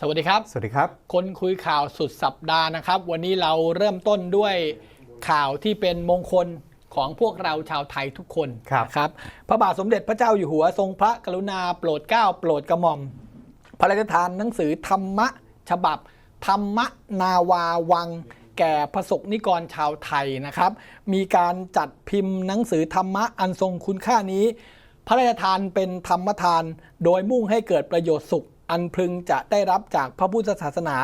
สวัสดีครับ สวัสดีครับ คนคุยข่าวสุดสัปดาห์นะครับ วันนี้เราเริ่มต้นด้วยข่าวที่เป็นมงคลของพวกเราชาวไทยทุกคนครับนะครับพระบาทสมเด็จพระเจ้าอยู่หัวทรงพระกรุณาโปรดเกล้าโปรดกระหม่อม พระราชทานหนังสือธรรมะ ฉบับ ธรรมนาวาวัง แก่พระสกนิกรชาวไทยนะครับ มีการจัดพิมพ์หนังสือธรรมะอันทรงคุณค่านี้ พระราชทานเป็นธรรมทาน โดยมุ่งให้เกิดประโยชน์สุข อันพึงจะได้รับจากพระพุทธศาสนา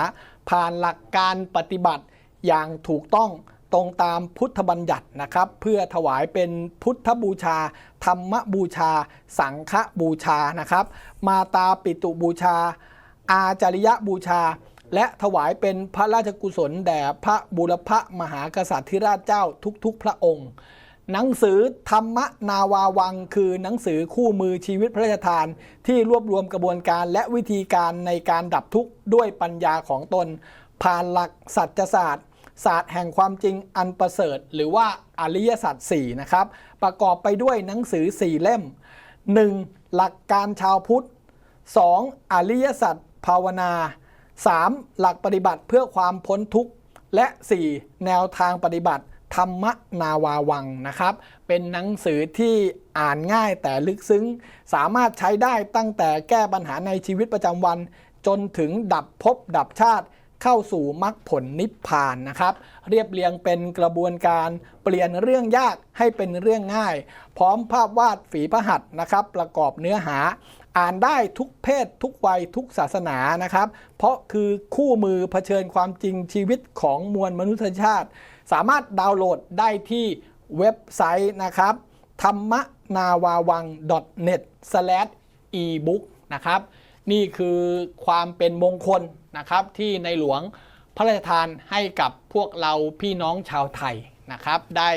ผ่านหลักการปฏิบัติอย่างถูกต้องตรงตามพุทธบัญญัตินะครับ เพื่อถวายเป็นพุทธบูชา ธรรมบูชา สังฆบูชานะครับ มาตาปิตุบูชา อาจาริยบูชา และถวายเป็นพระราชกุศลแด่พระบุรพมหากษัตริย์ธิราชเจ้าทุกๆพระองค์ หนังสือธรรมนาวาวัง คือหนังสือคู่มือชีวิตพระราชทาน ที่รวบรวมกระบวนการและวิธีการในการดับทุกข์ด้วยปัญญาของตน ผ่านหลักสัจศาสตร์ ศาสตร์แห่งความจริงอันประเสริฐ หรือว่าอริยสัจ4นะครับ ประกอบไปด้วยหนังสือ4เล่ม 1. หลักการชาวพุทธ 2. อริยสัจภาวนา 3. หลักปฏิบัติเพื่อความพ้นทุกข์และ 4. แนวทางปฏิบัติ ธรรมนาวาวังนะครับ เป็นหนังสือที่อ่านง่ายแต่ลึกซึ้ง สามารถใช้ได้ตั้งแต่แก้ปัญหาในชีวิตประจำวัน จนถึงดับภพดับชาติเข้าสู่มรรคผลนิพพานนะครับ เรียบเรียงเป็นกระบวนการเปลี่ยนเรื่องยากให้เป็นเรื่องง่าย พร้อมภาพวาดฝีพระหัตถ์นะครับ ประกอบเนื้อหา อ่านได้ทุกเพศ ทุกวัยทุกศาสนานะครับ เพราะคือคู่มือเผชิญความจริงชีวิตของมวลมนุษยชาติ สามารถดาวน์โหลดได้ที่เว็บไซต์นะครับธรรมนาวาวัง .net ebook นะครับนี่คือความเป็นมงคลนะครับที่ในหลวงพระราชทานให้กับพวกเราพี่น้องชาวไทยนะครับ ได้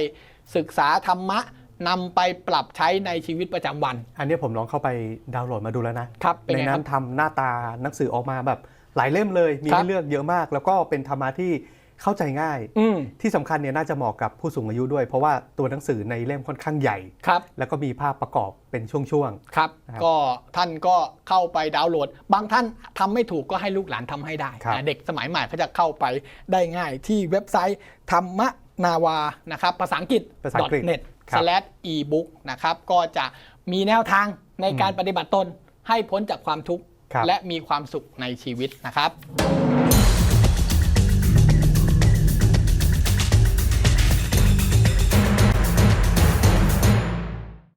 ศึกษาธรรมะ นำไปปรับใช้ในชีวิตประจำวัน อันนี้ผมลองเข้าไปดาวน์โหลดมาดูแล้วนะครับเป็นในไงนั้ครันบทำหน้าตาหนังสือออกมาแบบหลายเล่มเลยมีครับให้เลือกเยอะมาก แล้วก็เป็นธรรมะที่เข้าใจง่ายอืมที่สำคัญเนี่ยน่าจะเหมาะกับผู้สูงอายุด้วย เพราะว่าตัวหนังสือในเล่มค่อนข้างใหญ่ครับแล้วก็มีภาพประกอบเป็นช่วงครับนะครับก็ท่านก็เข้าไปดาวน์โหลด บางท่านทำไม่ถูกก็ให้ลูกหลานทำให้ได้ครับนะเด็กสมัยใหม่เขาจะเข้าไปได้ง่ายที่เว็บไซต์ธรรมนาวานะครับภาษาอังกฤษภาษาอังกฤษ .net ครับ slash ebook นะครับก็จะมีแนวทางในการปฏิบัติตนให้พ้นจากความทุกข์ครับและมีความสุขในชีวิตนะครับ